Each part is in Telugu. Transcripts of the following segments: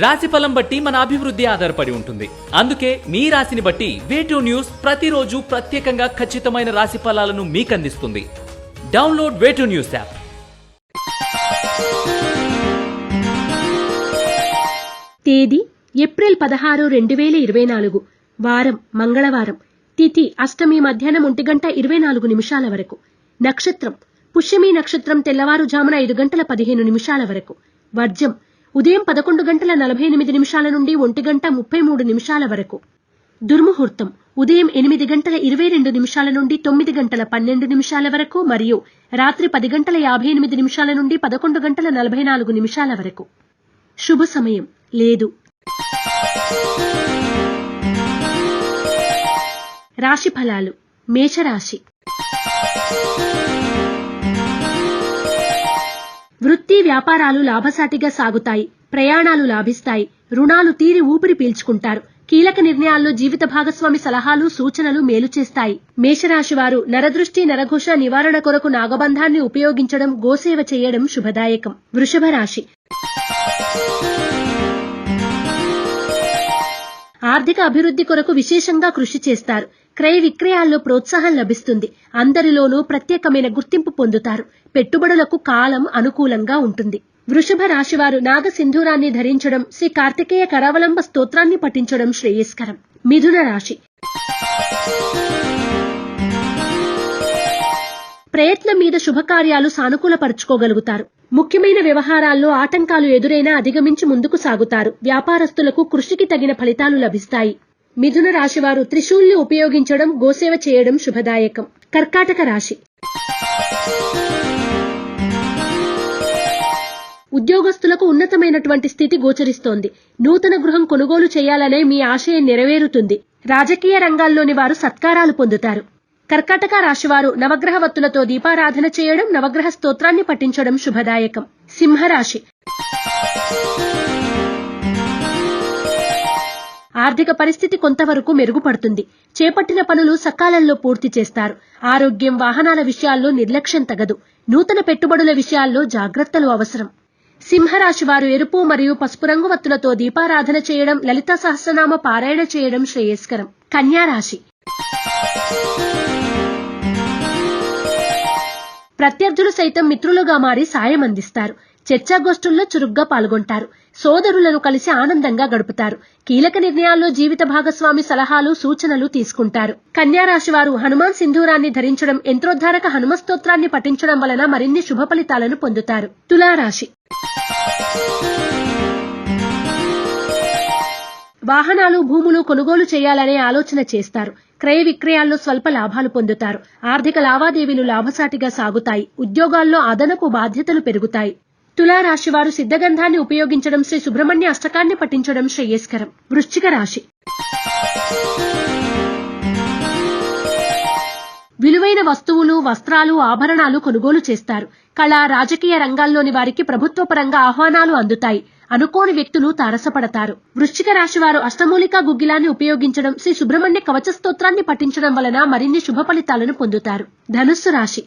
రాశి ఫలం బట్టి మన అభివృద్ధి ఆధారపడి ఉంటుంది. అందుకే మీ రాశిని బట్టి వేటూ న్యూస్ ప్రతిరోజు ప్రత్యేకంగా ఖచ్చితమైన రాశి ఫలాలను మీకు అందిస్తుంది download way two news app తేదీ ఏప్రిల్ పదహారు రెండు వేల ఇరవై నాలుగు. వారం మంగళవారం. తిథి అష్టమి మధ్యాహ్నం ఒంటి గంట ఇరవై నాలుగు నిమిషాల వరకు. నక్షత్రం. పుష్యమి నక్షత్రం తెల్లవారుజామున ఐదు గంటల పదిహేను నిమిషాల వరకు. వర్జం. ఉదయం పదకొండు గంటల నలభై ఎనిమిది నిమిషాల నుండి ఒంటి గంట ముప్పై మూడు నిమిషాల వరకు. దుర్ముహూర్తం. ఉదయం ఎనిమిది గంటల ఇరవై రెండు నిమిషాల నుండి తొమ్మిది గంటల పన్నెండు నిమిషాల వరకు మరియు రాత్రి పది గంటల యాభై ఎనిమిది నిమిషాల నుండి పదకొండు గంటల నలభై నాలుగు నిమిషాల వరకు. శుభ సమయం. లేదు. రాశి ఫలాలు. మేషరాశి. వృత్తి వ్యాపారాలు లాభసాటిగా సాగుతాయి ప్రయాణాలు లాభిస్తాయి రుణాలు తీరి ఊపిరి పీల్చుకుంటారు. కీలక నిర్ణయాల్లో జీవిత భాగస్వామి సలహాలు సూచనలు మేలు చేస్తాయి. మేషరాశి వారు నరదృష్టి నరఘోష నివారణ కొరకు నాగబంధాన్ని ఉపయోగించడం గోసేవ చేయడం శుభదాయకం. వృషభ రాశి ఆర్థిక అభివృద్ధి కొరకు విశేషంగా కృషి చేస్తారు. క్రయ విక్రయాల్లో ప్రోత్సాహం లభిస్తుంది. అందరిలోనూ ప్రత్యేకమైన గుర్తింపు పొందుతారు. పెట్టుబడులకు కాలం అనుకూలంగా ఉంటుంది. వృషభ రాశివారు నాగసింధూరాన్ని ధరించడం శ్రీ కార్తికేయ కరావలంబ స్తోత్రాన్ని పఠించడం శ్రేయస్కరం. మిథున రాశి. ప్రయత్నం మీద శుభకార్యాలు సానుకూలపరుచుకోగలుగుతారు. ముఖ్యమైన వ్యవహారాల్లో ఆటంకాలు ఎదురైనా అధిగమించి ముందుకు సాగుతారు. వ్యాపారస్తులకు కృషికి తగిన ఫలితాలు లభిస్తాయి. మిథున రాశివారు త్రిశూల్ని ఉపయోగించడం గోసేవ చేయడం శుభదాయకం. కర్కాటక రాశి. ఉద్యోగస్తులకు ఉన్నతమైనటువంటి స్థితి గోచరిస్తోంది. నూతన గృహం కొనుగోలు చేయాలనే మీ ఆశయం నెరవేరుతుంది. రాజకీయ రంగాల్లోని వారు సత్కారాలు పొందుతారు. కర్కాటక రాశివారు నవగ్రహ వత్తులతో దీపారాధన చేయడం నవగ్రహ స్తోత్రాన్ని పఠించడం శుభదాయకం. సింహరాశి. ఆర్థిక పరిస్థితి కొంతవరకు మెరుగుపడుతుంది. చేపట్టిన పనులు సకాలంలో పూర్తి చేస్తారు. ఆరోగ్యం వాహనాల విషయాల్లో నిర్లక్ష్యం తగదు. నూతన పెట్టుబడుల విషయాల్లో జాగ్రత్తలు అవసరం. సింహరాశి వారు ఎరుపు మరియు పసుపు రంగు వత్తులతో దీపారాధన చేయడం లలిత సహస్రనామ పారాయణ చేయడం శ్రేయస్కరం. కన్యా ప్రత్యర్థులు సైతం మిత్రులుగా మారి సాయం అందిస్తారు. చర్చాగోష్ఠుల్లో చురుగ్గా పాల్గొంటారు. సోదరులను కలిసి ఆనందంగా గడుపుతారు. కీలక నిర్ణయాల్లో జీవిత భాగస్వామి సలహాలు సూచనలు తీసుకుంటారు. కన్యా రాశి వారు హనుమాన్ సింధూరాన్ని ధరించడం యంత్రోద్ధారక హనుమస్తోత్రాన్ని పఠించడం వలన మరిన్ని శుభ ఫలితాలను పొందుతారు. తులారాశి. వాహనాలు భూములు కొనుగోలు చేయాలనే ఆలోచన చేస్తారు. క్రయ విక్రయాల్లో స్వల్ప లాభాలు పొందుతారు. ఆర్థిక లావాదేవీలు లాభసాటిగా సాగుతాయి. ఉద్యోగాల్లో అదనపు బాధ్యతలు పెరుగుతాయి. తులారాశి వారు సిద్ధగంధాన్ని ఉపయోగించడం శ్రీ సుబ్రహ్మణ్య అష్టకాన్ని పఠించడం శ్రేయస్కరం. వృశ్చిక రాశి. విలువైన వస్తువులు వస్త్రాలు ఆభరణాలు కొనుగోలు చేస్తారు. కళ రాజకీయ రంగాల్లోని వారికి ప్రభుత్వ పరంగా ఆహ్వానాలు అందుతాయి. అనుకోని వ్యక్తులు తారసపడతారు. వృశ్చిక రాశి వారు అష్టమూలికా గుగ్గిలాన్ని ఉపయోగించడం శ్రీ సుబ్రహ్మణ్య కవచ స్తోత్రాన్ని పఠించడం వలన మరిన్ని శుభ ఫలితాలను పొందుతారు. ధనుస్సు రాశి.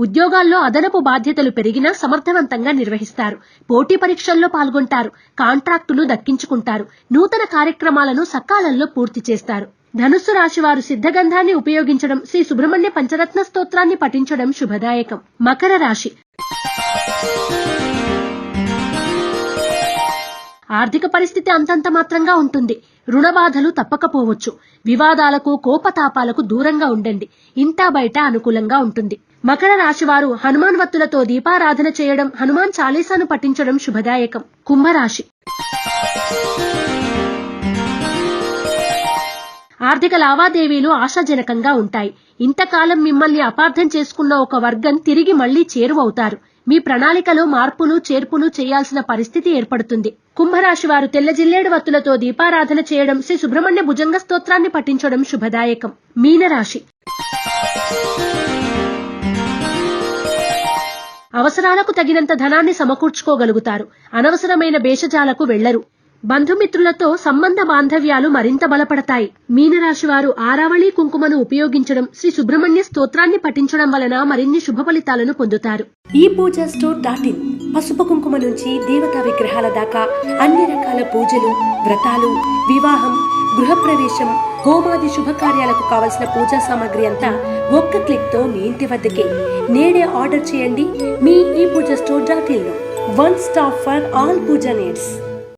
ఉద్యోగాల్లో అదనపు బాధ్యతలు పెరిగినా సమర్థవంతంగా నిర్వహిస్తారు. పోటీ పరీక్షల్లో పాల్గొంటారు. కాంట్రాక్టులు దక్కించుకుంటారు. నూతన కార్యక్రమాలను సకాలంలో పూర్తి చేస్తారు. ధనుస్సు రాశి వారు సిద్ధగంధాన్ని ఉపయోగించడం శ్రీ సుబ్రహ్మణ్య పంచరత్న స్తోత్రాన్ని పఠించడం శుభదాయకం. మకర రాశి. ఆర్థిక పరిస్థితి అంతంత మాత్రంగా ఉంటుంది. రుణబాధలు తప్పకపోవచ్చు. వివాదాలకు కోపతాపాలకు దూరంగా ఉండండి. ఇంతా బయట అనుకూలంగా ఉంటుంది. మకర రాశి వారు హనుమాన్ వత్తులతో దీపారాధన చేయడం హనుమాన్ చాలీసాను పఠించడం శుభదాయకం. కుంభరాశి. ఆర్థిక లావాదేవీలు ఆశాజనకంగా ఉంటాయి. ఇంతకాలం మిమ్మల్ని అపార్థం చేసుకున్న ఒక వర్గం తిరిగి మళ్ళీ చేరువవుతారు. మీ ప్రణాళికలో మార్పులు చేర్పులు చేయాల్సిన పరిస్థితి ఏర్పడుతుంది. కుంభరాశి వారు తెల్ల జిల్లేడు వత్తులతో దీపారాధన చేయడం శ్రీ సుబ్రహ్మణ్య భుజంగ స్తోత్రాన్ని పఠించడం శుభదాయకం. మీనరాశి. అవసరాలకు తగినంత ధనాన్ని సమకూర్చుకోగలుగుతారు. అనవసరమైన భేషజాలకు వెళ్ళరు బంధుమిత్రులతో సంబంధ బాంధవ్యాలు మరింత బలపడతాయి. మీనరాశి వారు ఆరావళి కుంకుమను ఉపయోగించడం శ్రీ సుబ్రహ్మణ్య స్తోత్రాన్ని పఠించడం వలన మరిన్ని శుభ ఫలితాలను పొందుతారు. ఈ పూజ స్టోర్ డాట్ ఇన్ పసుపు కుంకుమ నుంచి దేవతా విగ్రహాల దాకా అన్ని రకాల పూజలు వ్రతాలు వివాహం గృహప్రవేశం హోమాది శుభకార్యాలకు కావలసిన పూజా సామాగ్రి అంతా ఒక్క క్లిక్తో మీ ఇంటి వద్దకే. నేడే ఆర్డర్ చేయండి మీ ఈ Puja store dot in one stop for all Puja needs.